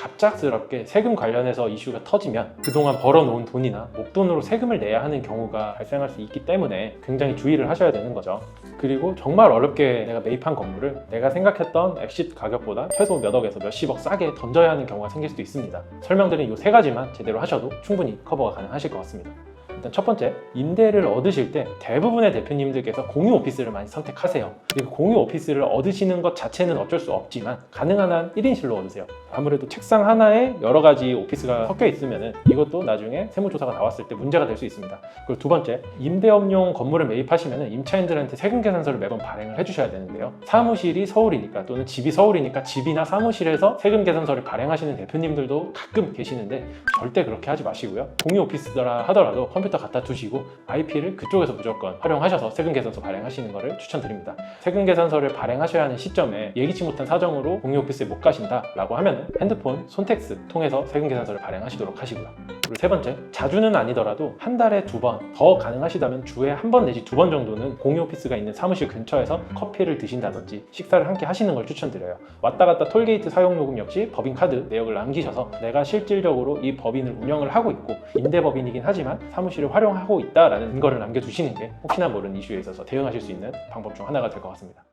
갑작스럽게 세금 관련해서 이슈가 터지면 그동안 벌어놓은 돈이나 목돈으로 세금을 내야 하는 경우가 발생할 수 있기 때문에 굉장히 주의를 하셔야 되는 거죠. 그리고 정말 어렵게 내가 매입한 건물을 내가 생각했던 엑시트 가격보다 최소 몇 억에서 몇십억 싸게 던져야 하는 경우가 생길 수도 있습니다. 설명드린 이 세 가지만 제대로 하셔도 충분히 커버가 가능하실 것 같습니다. 일단 첫 번째, 임대를 얻으실 때 대부분의 대표님들께서 공유 오피스를 많이 선택하세요. 그리고 공유 오피스를 얻으시는 것 자체는 어쩔 수 없지만 가능한 한 1인실로 얻으세요. 아무래도 책상 하나에 여러 가지 오피스가 섞여 있으면 이것도 나중에 세무조사가 나왔을 때 문제가 될 수 있습니다. 그리고 두 번째, 임대업용 건물을 매입하시면 임차인들한테 세금 계산서를 매번 발행을 해주셔야 되는데요. 사무실이 서울이니까 또는 집이 서울이니까 집이나 사무실에서 세금 계산서를 발행하시는 대표님들도 가끔 계시는데 절대 그렇게 하지 마시고요. 공유 오피스더라 하더라도 컴퓨터 갖다 두시고 IP를 그쪽에서 무조건 활용하셔서 세금 계산서 발행하시는 것을 추천드립니다. 세금 계산서를 발행하셔야 하는 시점에 예기치 못한 사정으로 공유 오피스에 못 가신다 라고 하면 핸드폰 손택스 통해서 세금 계산서를 발행하시도록 하시고요. 그리고 세 번째, 자주는 아니더라도 한 달에 두 번, 더 가능하시다면 주에 한 번 내지 두 번 정도는 공유 오피스가 있는 사무실 근처에서 커피를 드신다든지 식사를 함께 하시는 걸 추천드려요. 왔다 갔다 톨게이트 사용 요금 역시 법인카드 내역을 남기셔서 내가 실질적으로 이 법인을 운영을 하고 있고 임대법인이긴 하지만 사무실 을 활용하고 있다라는 근거를 남겨두시는 게 혹시나 모르는 이슈에 있어서 대응하실 수 있는 방법 중 하나가 될 것 같습니다.